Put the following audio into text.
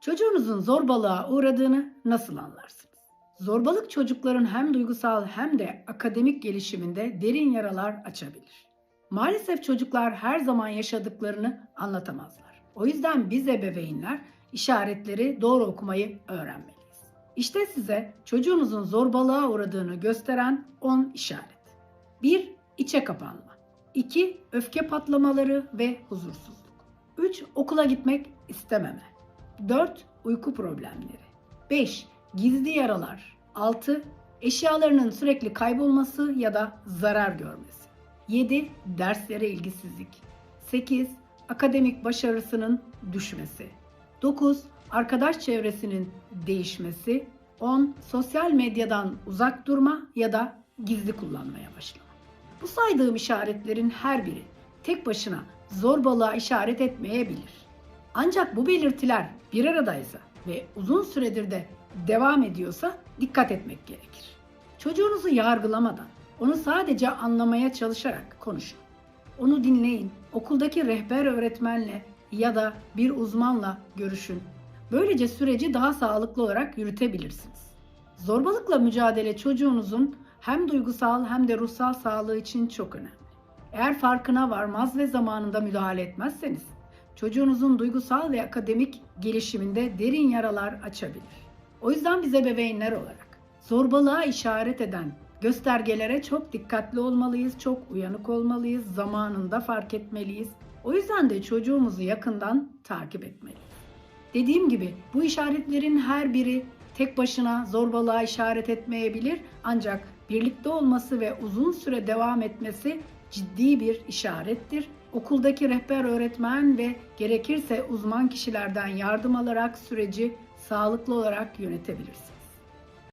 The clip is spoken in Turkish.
Çocuğunuzun zorbalığa uğradığını nasıl anlarsınız? Zorbalık çocukların hem duygusal hem de akademik gelişiminde derin yaralar açabilir. Maalesef çocuklar her zaman yaşadıklarını anlatamazlar. O yüzden biz ebeveynler işaretleri doğru okumayı öğrenmeliyiz. İşte size çocuğunuzun zorbalığa uğradığını gösteren 10 işaret. 1. İçe kapanma. 2. Öfke patlamaları ve huzursuzluk. 3. Okula gitmek istememe. 4. Uyku problemleri. 5. Gizli yaralar. 6. Eşyalarının sürekli kaybolması ya da zarar görmesi. 7. Derslere ilgisizlik. 8. Akademik başarısının düşmesi. 9. Arkadaş çevresinin değişmesi. 10. Sosyal medyadan uzak durma ya da gizli kullanmaya başlama. Bu saydığım işaretlerin her biri tek başına zorbalığa işaret etmeyebilir. Ancak bu belirtiler bir aradaysa ve uzun süredir de devam ediyorsa dikkat etmek gerekir. Çocuğunuzu yargılamadan, onu sadece anlamaya çalışarak konuşun. Onu dinleyin, okuldaki rehber öğretmenle ya da bir uzmanla görüşün. Böylece süreci daha sağlıklı olarak yürütebilirsiniz. Zorbalıkla mücadele çocuğunuzun hem duygusal hem de ruhsal sağlığı için çok önemli. Eğer farkına varmaz ve zamanında müdahale etmezseniz çocuğunuzun duygusal ve akademik gelişiminde derin yaralar açabilir. O yüzden biz ebeveynler olarak zorbalığa işaret eden göstergelere çok dikkatli olmalıyız, çok uyanık olmalıyız, zamanında fark etmeliyiz. O yüzden de çocuğumuzu yakından takip etmeliyiz. Dediğim gibi bu işaretlerin her biri tek başına zorbalığa işaret etmeyebilir ancak birlikte olması ve uzun süre devam etmesi ciddi bir işarettir. Okuldaki rehber öğretmen ve gerekirse uzman kişilerden yardım alarak süreci sağlıklı olarak yönetebilirsiniz.